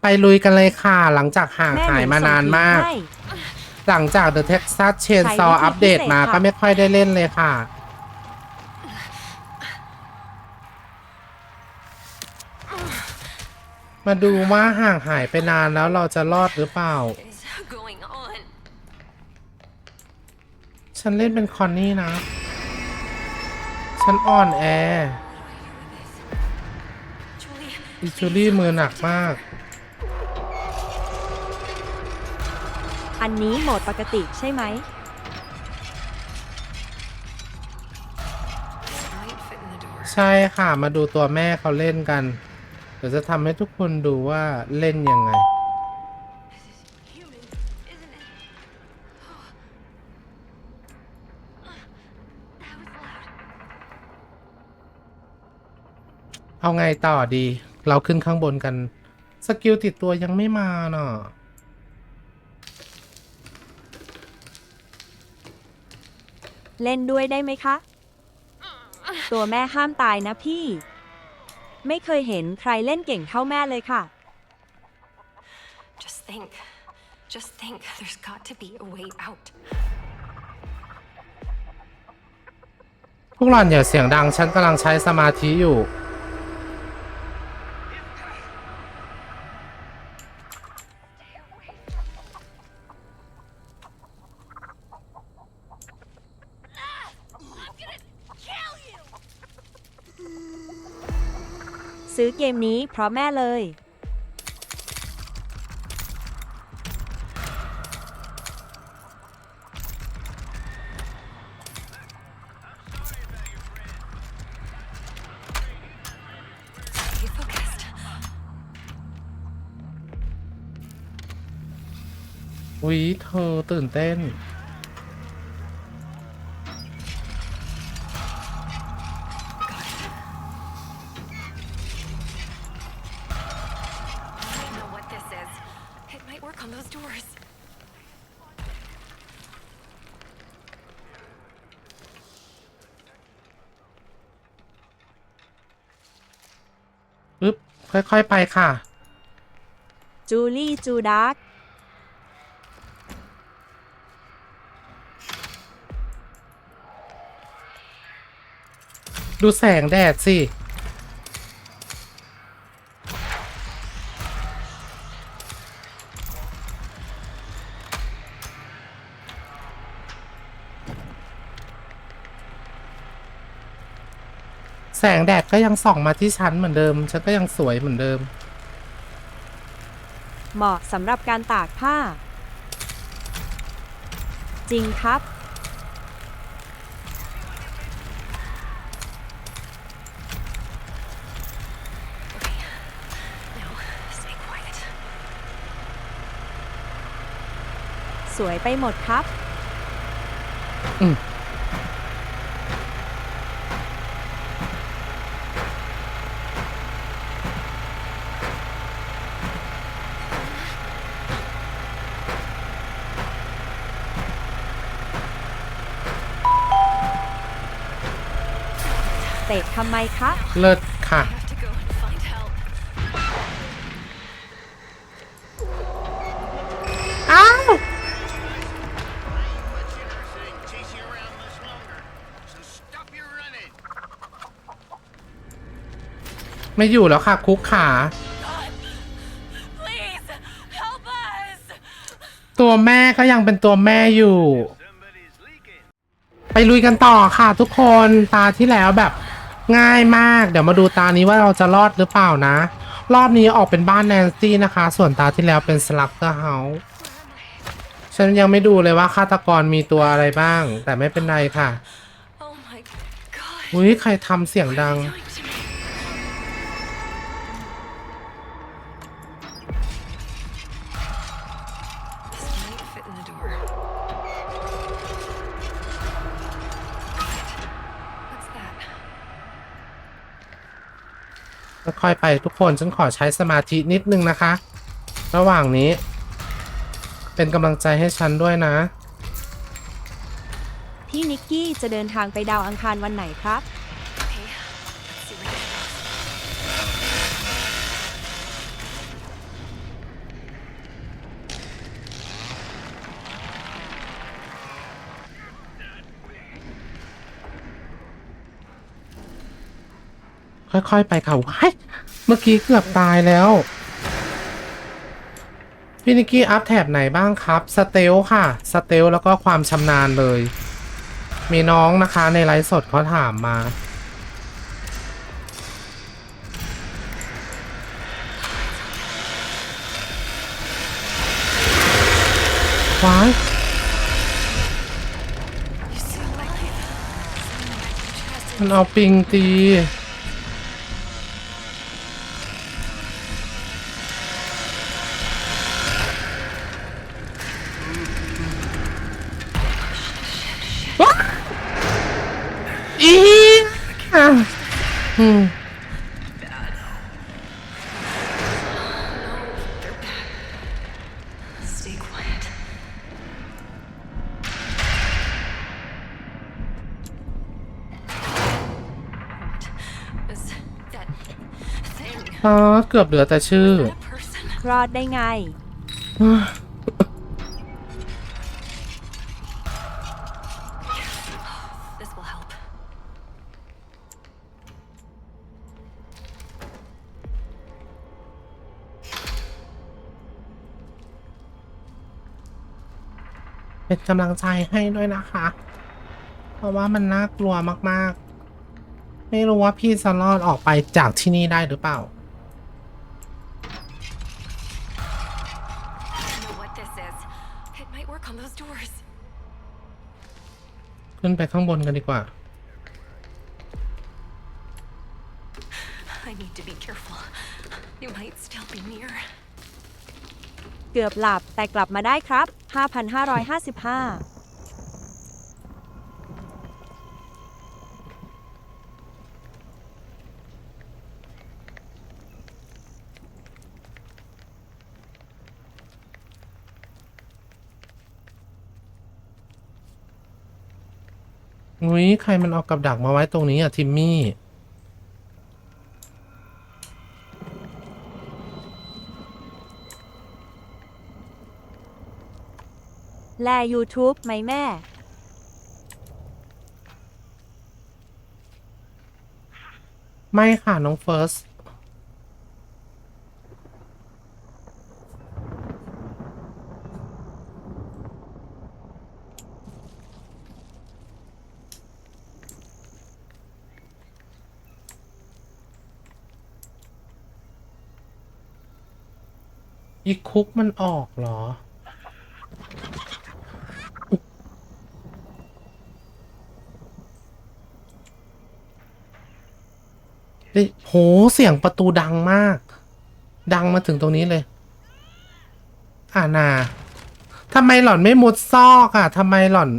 ไปลุยกันเลยค่ะ หลังจากห่างแม่หายเหมานานมากให้หลังจาก The Texas Chainsaw ใช้วิธีอัปเดตพิเศษมาค่ะก็ไม่ค่อยได้เล่นเลยค่ะ มาดูว่าห่างหายไปนานแล้วเราจะรอดหรือเปล่า is going on? ฉันเล่นเป็นคอนนี่นะ ฉันอ่อนแอ Julie, อิจูลี่มือหนักมาก อันนี้โหมดปกติใช่ไหม might fit in the door. ใช่ค่ะมาดูตัวแม่เขาเล่นกัน เดี๋ยวจะทำให้ทุกคนดูว่าเล่นยังไง Human, isn't it? That was loud. เอาไงต่อดี เราขึ้นข้างบนกัน สกิลติดตัวยังไม่มาเนาะเล่นด้วยได้ไหมคะ ตัวแม่ห้ามตายนะพี่ ไม่เคยเห็นใครเล่นเก่งเท่าแม่เลยค่ะ Just think. Just think. There's got to be a way out. พวกหล่อนอย่าเสียงดัง ฉันกำลังใช้สมาธิอยู่ ซื้อเกมนี้เพราะแม่เลย อุ๊ยเธอตื่นเต้น It might work on those doors. ปึ๊บ ค่อย ๆ ไปค่ะ จูลี่จูดาร์กดูแสงแดดสิ แสงแดดก็ยังส่องมาที่ฉันเหมือนเดิม ฉันก็ยังสวยเหมือนเดิม เหมาะสำหรับการตากผ้า จริงครับ Okay. Now, stay quiet. สวยไปหมดครับ อืม ทำไมคะเลิศค่ะ I have to go and find help. อ้าว chase you around much longer. So stop your running. ไม่อยู่แล้วค่ะ คุกขา Please, help us! ตัวแม่ก็ยังเป็นตัวแม่อยู่ Somebody's leaking. ไปลุยกันต่อค่ะทุกคนตาที่แล้วแบบ ง่ายมาก เดี๋ยวมาดูตานี้ว่าเราจะรอดหรือเปล่านะ รอบนี้ออกเป็นบ้านแนนซี่นะคะ ส่วนตาที่แล้วเป็นสลักเกอร์เฮาส์ฉันยังไม่ดูเลยว่าฆาตกรมีตัวอะไรบ้าง แต่ไม่เป็นไรค่ะ Oh my god. อุ้ยใครทำเสียงดัง What are you doing ค่อยๆไปทุกคนฉันขอใช้สมาธินิดนึงนะคะ ระหว่างนี้ เป็นกำลังใจให้ฉันด้วยนะ พี่นิกกี้จะเดินทางไปดาวอังคารวันไหนครับ ค่อยๆไปค่ะว้าย เมื่อกี้เกือบตายแล้ว พี่นิกกี้อัพแถบไหนบ้างครับ สเตลค่ะ สเตลแล้วก็ความชำนาญเลย มีน้องนะคะในไลฟ์สดเขาถามมา ว้ายมันเอาปิงตี อ๋อเกือบเหลือแต่ชื่อ That person? รอดได้ไง This will help. เป็นกำลังใจให้ด้วยนะคะ เพราะว่ามันน่ากลัวมาก ๆ ไม่รู้ว่าพี่จะรอดออกไปจากที่นี่ได้หรือเปล่า I know what this is. It might work on those doors. ขึ้นไปข้างบนกันดีกว่า I need to be careful. You might still be near. เกือบหลับแต่กลับมาได้ครับ 5,555 อุ้ยใครมันเอากับดักมาไว้ตรงนี้อะ ทิมมี่ แล YouTube ไหมแม่ ไม่ค่ะ น้องเฟิร์ส คุกมันออกเหรอ เฮ้ยโห เสียงประตูดังมาก ดังมาถึงตรงนี้เลย อ่านาทำไมหล่อนไม่มุดซอกอะทำไมหล่อน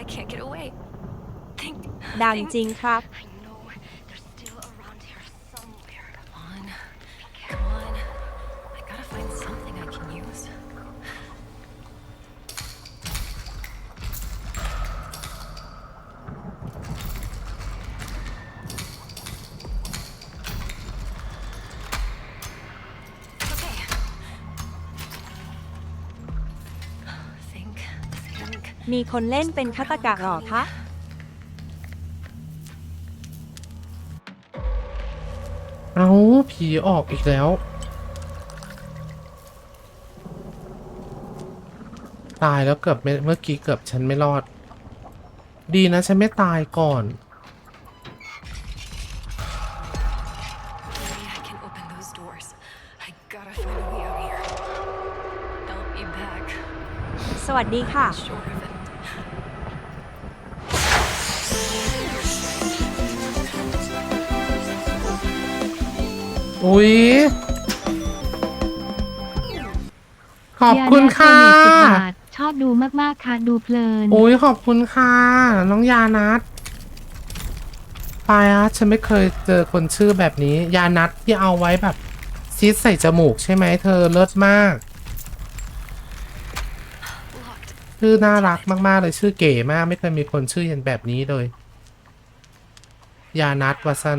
I can't get away. Think. ดัง think. จริงครับ I มีคนเล่นเป็นฆาตกะหรอคะ เอาผีออกอีกแล้ว ตายแล้วเกือบไม่เมื่อกี้เกือบฉันไม่รอด ดีนะฉันไม่ตายก่อน Maybe I can open those doors. I gotta find a way out here. I'll be back. สวัสดีค่ะ Sure อุ๊ยขอบคุณค่ะ ยานาโดเนท10บาทชอบดูมากๆค่ะดูเพลิน อุ๊ยขอบคุณค่ะ น้องยานัทปายอะฉันไม่เคยเจอคนชื่อแบบนี้ ยานัทที่เอาไว้แบบซีดใส่จมูกใช่ไหมเธอเลิศมาก Locked. ชื่อน่ารักมาก ๆ เลยชื่อเก๋มาก ไม่เคยมีคนชื่ออย่างแบบนี้เลย ยานัทวัสัน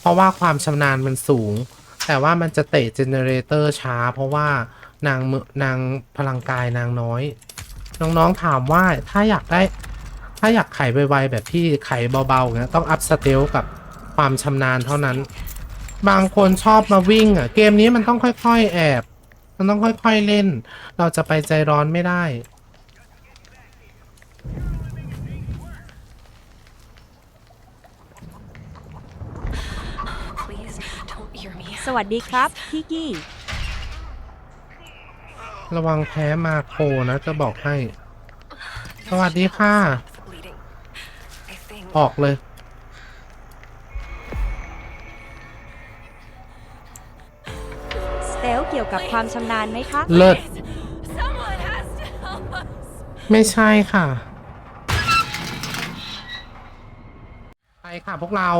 เพราะว่าความชำนาญมันสูง แต่ว่ามันจะเตะเจเนเรเตอร์ช้า เพราะว่านางมือนางพลังกายนางน้อย น้องๆถามว่าถ้าอยากได้ ถ้าอยากไขไวๆแบบพี่ไขเบาๆเงี้ยต้องอัพสเตลกับความชำนาญเท่านั้น บางคนชอบมาวิ่งอะ เกมนี้มันต้องค่อยๆแอบ มันต้องค่อยๆเล่น เราจะไปใจร้อนไม่ได้ สวัสดีครับพี่กี้ ระวังแพ้มาโครนะจะบอกให้ สวัสดีค่ะ It's bleeding. I think. ออกเลย สเตลเกี่ยวกับความชำนาญไหมคะ เลิศ Someone has to help us. ไม่ใช่ค่ะ ไปค่ะพวกเรา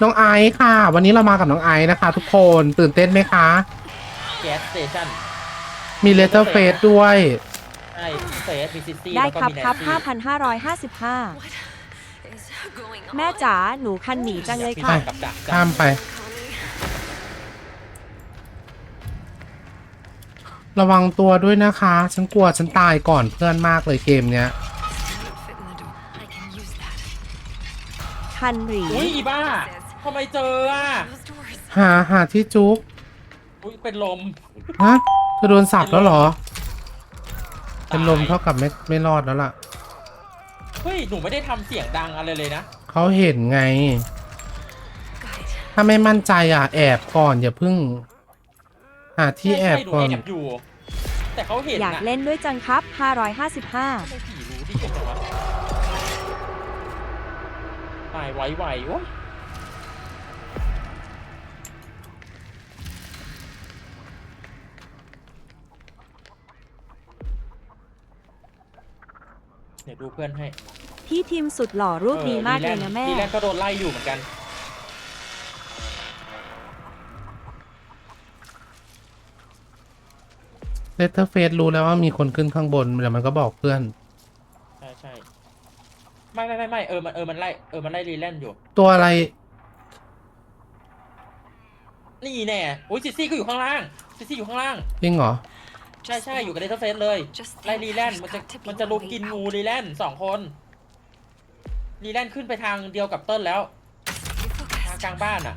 น้องไอซ์ค่ะ วันนี้เรามากับน้องไอซ์นะคะ ทุกคนตื่นเต้นไหมคะ แก๊สสเตชันมีเลเตอร์เฟสด้วย ใช่เฟสมีซิตี้ได้แล้วก็ครับมีแนนครับ ซี่5,555 Is going on. แม่จ๋าหนูคันหนีจังเลยมีค่ะทางกับดักข้ามไป ระวังตัวด้วยนะคะ ฉันกลัวฉันตายก่อนเพื่อนมากเลยเกมเนี้ย Fit in the door. I can use that. คันหรี อุ้ยอีบ้า ทำไมเจออะ Those doors. หาหาที่จุ๊บอุ้ยเป็นลมฮะเธอโดนสับแล้วเหรอตายเป็นลมเท่ากับไม่ไม่รอดแล้วล่ะ เฮ้ย หนูไม่ได้ทำเสียงดังอะไรเลยนะ เขาเห็นไง Got it. ถ้าไม่มั่นใจอะ แอบก่อนอย่าเพึ่ง หาที่แอบใช่หนูก่อนแอบอยู่ แต่เขาเห็นอยากนะเล่นด้วยจังครับ 555ทำไมผีรู้ดิเห็นวะตายไวๆโอ้ เดี๋ยวดูเพื่อนให้พี่ทีมสุดหล่อรูปดีมากเลยนะแม่ ดีแลนด์ก็โดนไล่อยู่เหมือนกัน เลเตอร์เฟสรู้แล้วว่ามีคนขึ้นข้างบนเดี๋ยวมันก็บอกเพื่อน ใช่ใช่ไม่ไม่ไม่ไม่เออมันเออมันไล่เออมันไล่รีแลนด์อยู่ ตัวอะไรนี่แน่อุ้ยซิซี่ก็อยู่ข้างล่างซิซี่อยู่ข้างล่าง จริงเหรอ ใช่ใช่อยู่กับเดทเฟสเลย Just ไล่ think รีแลนด์ there's มันจะ got to be มันจะลุม a way กิน out. งูรีแลนด์สองคนรีแลนด์ขึ้นไปทางเดียวกับเติ้ลแล้ว Stay ทาง focused. กลางบ้านอะ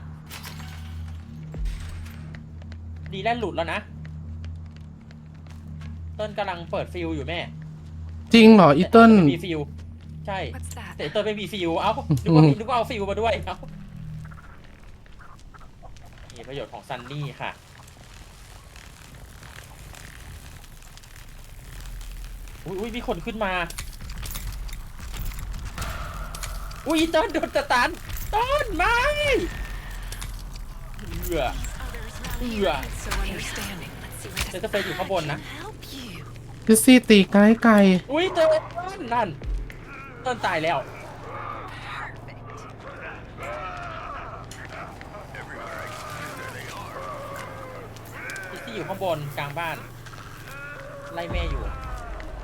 รีแลนด์หลุดแล้วนะ เติ้ลกำลังเปิดฟิลอยู่แม่ จริงเหรออีเติ้ลไม่มีฟิลใช่ What's that? แต่เติ้ลไม่มีฟิลเอ้านึกว่ามีนึกว่าเอาฟิลมาด้วยเอ้านี่ประโยชน์ของซันนี่ค่ะ อุ้ยอุ้ยมีคนขึ้นมา อุ้ยต้นโดนตะตัน ต้นไม่เอือ Others not Yeah. here. So understanding. Let's see where เซนเตอร์เฟสอยู่ข้างบนนะ help you. พิซซี่ตีไกลไกลอุ้ยเจอต้นนั่น ต้นตายแล้ว ที่ที่อยู่ข้างบนกลางบ้าน ไล่แม่อยู่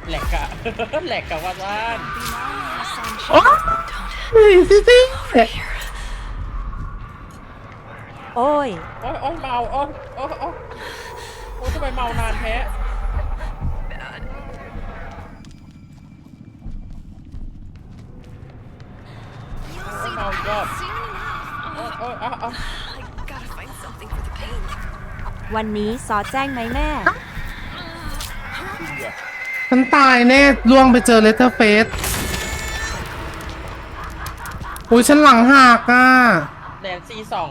แหลกกะแหลกกะว่าว่าน Be my sunshine. โอ้ยพิซซี่โอ้ย โอ้ยโอ้ยเมาโอ้ยโอ้ยโอ้ยโอ้ยทำไมเมานานแท้ You'll โอ้ย see เมา the อีกรอบ pain soon enough. โอ้ยโอ้ยเอาเอา I gotta find something for the pain. วันนี้ซอแจ้งไหมแม่เบื่อ ฉันตายแน่ล่วงไปเจอเลเตอร์เฟสอุ้ยฉันหลังหักอะแนนซี่ส่อง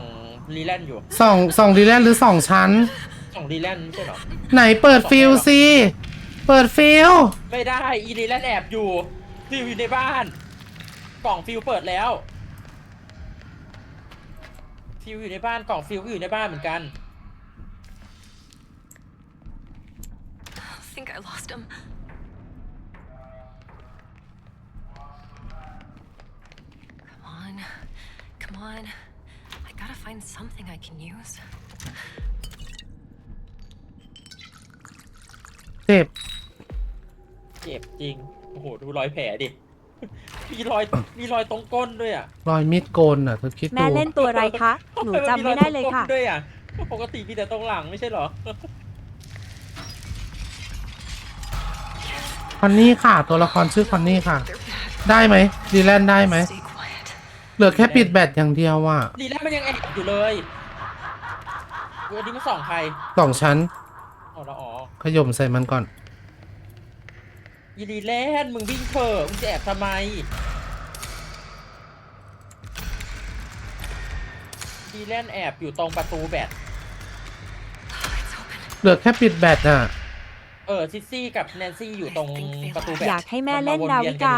รีแลนด์อยู่สองสองดีแลนหรือสองชั้น ส่องรีแลนด์ไม่ใช่เหรอ ไหนเปิดฟิลสิเปิดฟิลไม่ได้อีรีแลนด์แอบอยู่ฟิวอยู่ในบ้าน กล่องฟิวเปิดแล้ว ฟิวอยู่ในบ้านกล่องฟิวก็อยู่ในบ้านเหมือนกัน I think I lost him. Come on. I gotta find something I can use. เจ็บเจ็บจริง โอ้โห ดูรอยแผลดิ มีรอย มีรอยตรงก้นด้วยอะรอยมีดโกนอะเธอคิดแม่ดูเล่นตัวอะไรคะ หนูจำไม่ได้เลยค่ะทำไมมันมีรอตรงก้นด้วยอะ ปกติมีแต่ตรงหลังไม่ใช่เหรอ คอนนี่ค่ะ ตัวละครชื่อคอนนี่ค่ะ ได้ไหมดีแลนได้ไหม Stay quiet. เหลือแค่ปิดแบตอย่างเดียวอะดีแล้วมันยังแอบอยู่เลยวันนี้มาส่องใครสองชั้นอ๋อแล้วอ๋อขยมใส่มันก่อนยีรีแลนด์มึงวิ่งเถอะมึงจะแอบทำไมดีแลนด์แอบอยู่ตรงประตูแบต It's open. เหลือแค่ปิดแบตอะ เออซิสซี่กับแนนซี่อยู่ตรงประตูแบตอยากให้แม่เล่นมัมดาวิกา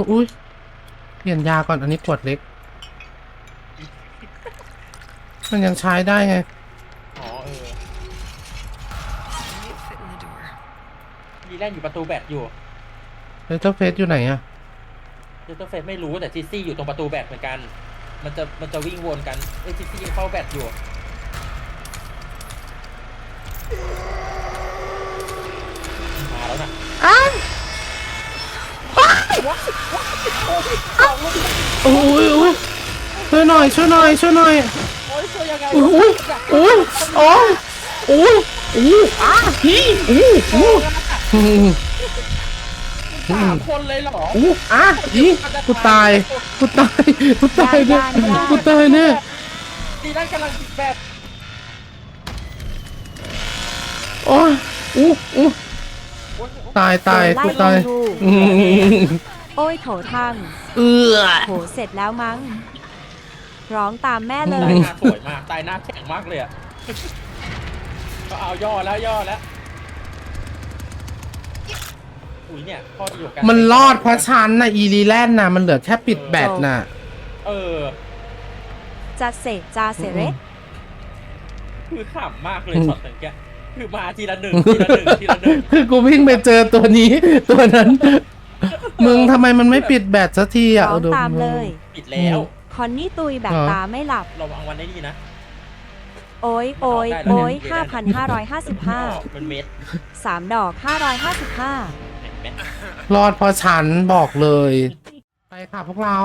อยู่แถวนี้อุ้ยเปลี่ยนยาก่อนอันนี้ขวดเล็ก มันยังใช้ได้ไง อ๋อเออ Might fit in the door. ดีแลนด์อยู่ประตูแบตอยู่เลเตอร์เฟสอยู่ไหนอะเดลต้าเฟสไม่รู้แต่ซิสซี่อยู่ตรงประตูแบตเหมือนกัน มันจะมันจะวิ่งวนกันเอ้ยซิสซี่ยังเข้าแบตอยู่ มาแล้วนะอุ้ ยอุ้ยช่วยหน่อยช่วยหน่อยช่วยหน่อยโอ้ยช่วยยังไงอุ้ยอุ้ยโอ้ยอุ้ยอุ้ยอ้าฮีอุ้ยอุ้ยสามคนเลยเหรออุ้ยอ้าฮีกูตายกูตายกูตายเนี่ยกูตายเนี่ยดีแลนกำลังติดแบบโอ้ยอู้อู้โอ้ยตายตายกูตายลงดู อืมโอ้ยโถทังเอื้อโถเสร็จแล้วมั้ง ร้องตามแม่เลตายย หน้าสวยมากตายหน้าแข็งมากเลยอะก็เอาย่อแล้วย่อแล้วอุ้ยเนี่ยข้อดีของการมันรอดเพราะฉันน่ะอีลีแลนด์น่ะมันเหลือแค่ปิดแบตน่ะ เออ จะเสกจาเสเรสคือขำมากเลยช็อตนึงแกคือมาทีละหนึ่งทีละหนึ่งทีละหนึ่งคือกูวิ่งไปเจอตัวนี้ ตัวนั้น มึงทำไมมันไม่ปิดแบตสักทีอะร้องเออดูตามเลย ปิดแล้วคอนนี่ตุยแบบเหรอตาไม่หลับ เราวางวันได้ดีนะโอ้ยโอ้ยได้แล้วโอ้ยเนี่ย5,555มันเม็ด3ดอก555เห็นไหมรอดเพราะฉันบอกเลย ไปค่ะพวกเรา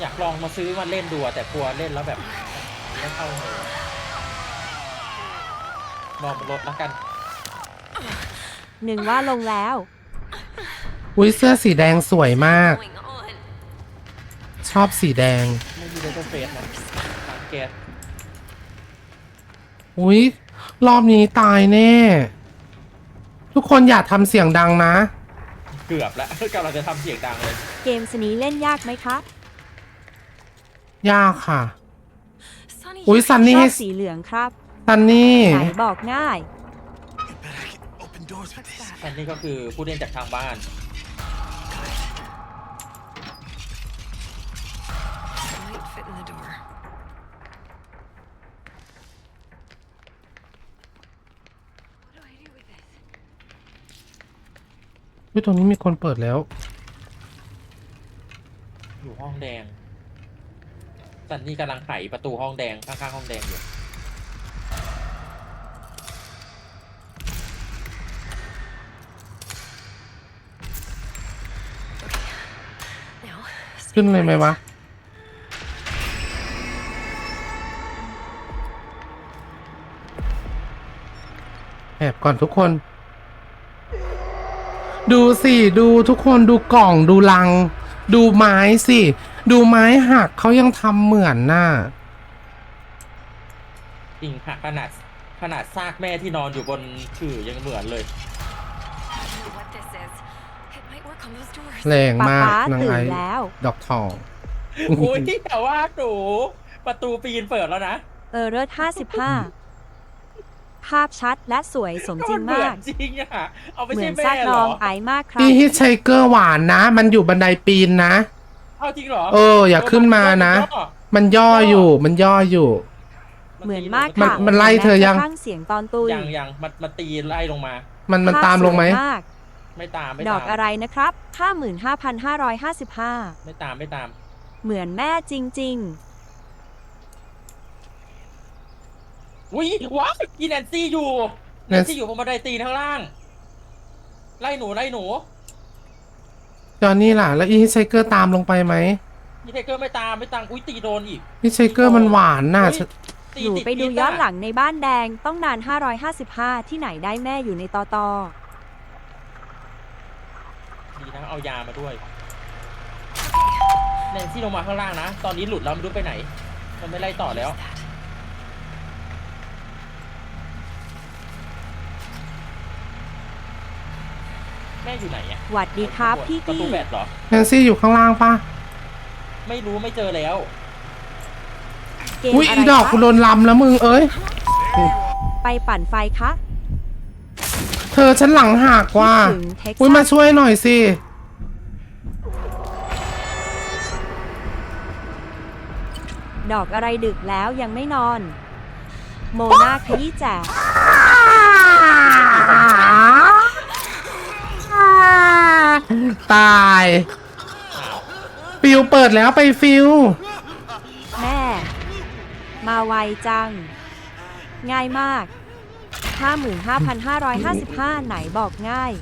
อยากลองมาซื้อมาเล่นดูอะแต่กลัวเล่นแล้วแบบไม่เข้าเลยลองมันลดแล้วกัน หนึ่งว่าลงแล้ว อุ้ยเสื้อสีแดงสวยมาก Going on. ชอบสีแดง ไม่มีเลเซอร์เฟสนะตามแก๊สอุ้ยรอบนี้ตายแน่ ทุกคนอย่าทำเสียงดังนะ เกือบแล้วกำลังจะทำเสียงดังเลย เกมสนี้เล่นยากไหมคะยากค่ะ Sonny, อุ้ย you're ซันชนี่อบสีเหลืองครับซันนี่ไหนบอกง่าย Open doors with this. อันนี้ก็คือผู้เล่นจากทางบ้าน might fit in the door. What do I do with this? อุ้ยตรงนี้มีคนเปิดแล้ว อยู่ห้องแดงสันนี่กำลังไขประตูห้องแดงข้างๆห้องแดงอยู่ Now, ขึ้นเลยไหมวะแอบก่อนทุกคน ดูสิดูทุกคนดูกล่องดูลัง ดูไม้สิ ดูไม้หักเขายังทำเหมือนน่ะจริงค่ะขนาดขนาดซากแม่ที่นอนอยู่บนขื่อยังเหมือนเลย I don't know what this is. It might work on those doors. แรงป๊ามากป๊านางตื่ไอนแล้ว ดอกทอง อุ้ยแต่ว่าหนูประตูปีนเปิดแล้วนะ เออเรห้าสิบห้า ภาพชัดและสวยสมจริงนเหมืมาอกนจริงอะเอาไม่เหมืใช่อนแม่ซากเหรน้อองไอมากครับพี่ฮิตไชเกอร์หวานนะ มันอยู่บันไดปีนนะ เอาจริงเหรอเออ อย่าขึ้นมานะ มันย่ออยู่ มันย่ออยู่ เหมือนมากมันค่ะมันไล่เธอยัง แม้กระทั่งเสียงตอนตุยยังยังมันมาตีไล่ลงมา มันมันตามลงไหมภพสวยากไม่ตามไม่ดตาอมกอะไรนะครับ 55,555 ไม่ตามไม่ตาม เหมือนแม่จริง อุ้ยว้าวอีแนนซี่อยู่แนแนนนซี่ซี่อยู่บนบันไดตีนข้างล่าง ไล่หนูไล่หนูจอห์นนี่ล่ะ แล้วอีฮิชไชเกอร์ตามลงไปไหมนี่เทเกอร์ไม่ตามไม่ตามอุ้ยตีโดนอีก ฮิชไชเกอร์มันหวานน่ะอุ๊ยๆตีหนูติไปดูพิษะย้อนหลังในบ้านแดงต้องนาน 555 ที่ไหนได้แม่อยู่ในตอตอดีนะเอายามาด้วยแนนซี่ลงมาข้างล่างนะ ตอนนี้หลุดแล้วไม่รู้ไปไหน มันไม่ไล่ต่อแล้ว แม่อยู่ไหนอะหวัดดีครับ พี่ประตูตี้แบตเหรอ แนนซี่อยู่ข้างล่างปะไม่รู้ไม่เจอแล้ว เกมอุ้ยอะไรอีดอกคะกูโดนลำแล้วมึงเอ้ย ไปปั่นไฟคะเธอฉันหลังหักว่า คิดถึงเท็กอุ้ยซัมาสช่วยหน่อยสิ ดอกอะไรดึกแล้วยังไม่นอน โมนาขยี้แจก ตาย ฟิวเปิดแล้วไปฟิว แม่ มาไวจัง ง่ายมาก 55,555 ไหนบอกง่าย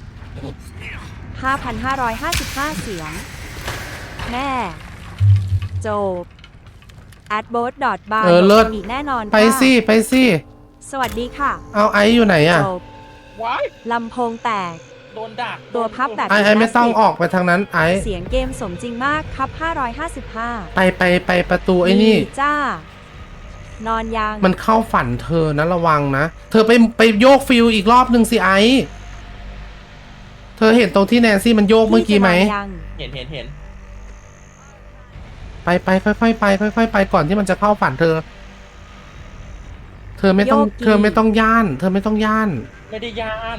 5,555 เสียง แม่ จบ a d b o a t b a r เออเลิศอีกแน่นอนไปค่ะสิไปสิ สวัสดีค่ะ เอาไอซ์อยู่ไหนอะจบ ว้ายลำโพงแตก โดนดักตัวพับแบบไอซ์ไอซ์ไม่ต้องออกไปทางนั้นไอซ์เสียงเกมสมจริงมากครับ 555 ไปไปไปประตูไอ้นี่ดีจ้านอนยัง มันเข้าฝันเธอนะระวังนะ เธอไปไปโยกฟิวอีกรอบหนึ่งสิไอซ์เธอเห็นตรงที่แนนซี่มันโยกเมื่อกี้ไหมพี่จะนอนยังเห็นเห็นเห็นไปไปค่อยๆไปค่อยๆไปก่อนที่มันจะเข้าฝันเธอ เธอไม่ต้องโยกกี่เธอไม่ต้องย่าน เธอไม่ต้องย่าน ไม่ได้ย่าน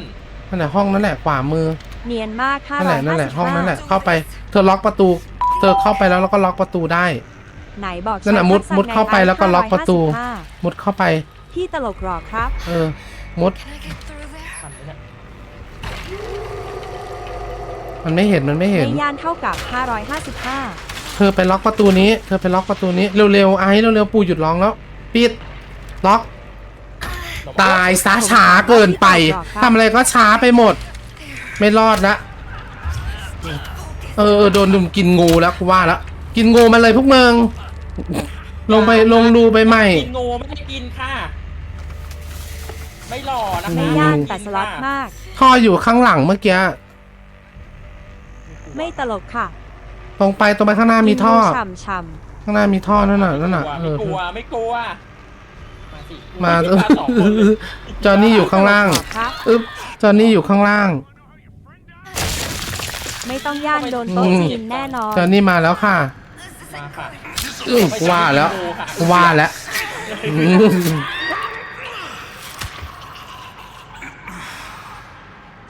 นั่นแหละห้องนั่นแหละขวามือ เนียนมาก555นั่นแหละนั่นแหละห้องนั่นแหละเข้าไปเธอล็อกประตู เธอเข้าไปแล้วแล้วก็ล็อกประตูได้ไหนบอกนั่นน่ะใช้มุดทักษะมุดเข้าไปแล้วก็ล็อกประตู555มุดเข้าไปพี่ตลกหรอครับ เออ มุด Can I get through there? ทันไหมเนี่ยมันไม่เห็นมันไม่เห็นไม่ย่านเท่ากับ 555 เธอไปล็อกประตูนี้ เธอไปล็อกประตูนี้ เร็วๆไอ้เร็วๆ ปู่หยุดร้องแล้ว ปิด ล็อก ตายซะช้าเกินไปทำอะไรก็ช้าไปหมด ไม่รอดละเออเออโดนดุมกินงูแล้วกูว่าแล้วกินงูมาเลยพวกมึงลงไปลงรูไปใหม่ กินงูไม่ได้กินค่ะ ไม่หล่อนะคะไม่ย่านแต่สล็อตมาก ท่ออยู่ข้างหลังเมื่อกี้ ไม่ตลกค่ะตรงไปตรงไปข้างหน้ามีท่อกินงูฉ่ำข้างหน้ามีท่อนั่นน่ะนั่นน่ะเอไม่อกลัวไม่กลัวมาสิ มาเออสองคนเลยจอห์นนี่อยู่ข้างล่างๆครับอึ๊บจอห์นนี่อยู่ข้างล่าง ไม่ต้องย่านโดนโต๊ะอืมจีนแน่นอนจอห์นนี่มาแล้วค่ะมาค่ะอื้อว่าแล้วว่าแล้วอืม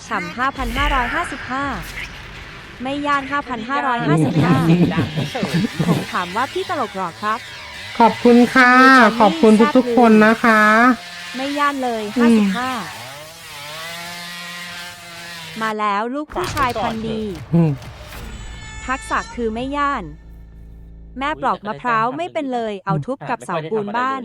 ฉ่ำ5,555 ไม่ย่าน 5,555ดังเฉยผมถามว่าพี่ตลกหรอครับ ขอบคุณค่ะ ขอบคุณทุกๆคนนะคะ ไม่ย่านเลยอืม55มาแล้วลูกผู้ชายพันธุ์ดี อืมทักษะคือไม่ย่าน แม่ปลอกมะพร้าวไม่เป็นเลย เอาทุบกับเสาปูนบ้าน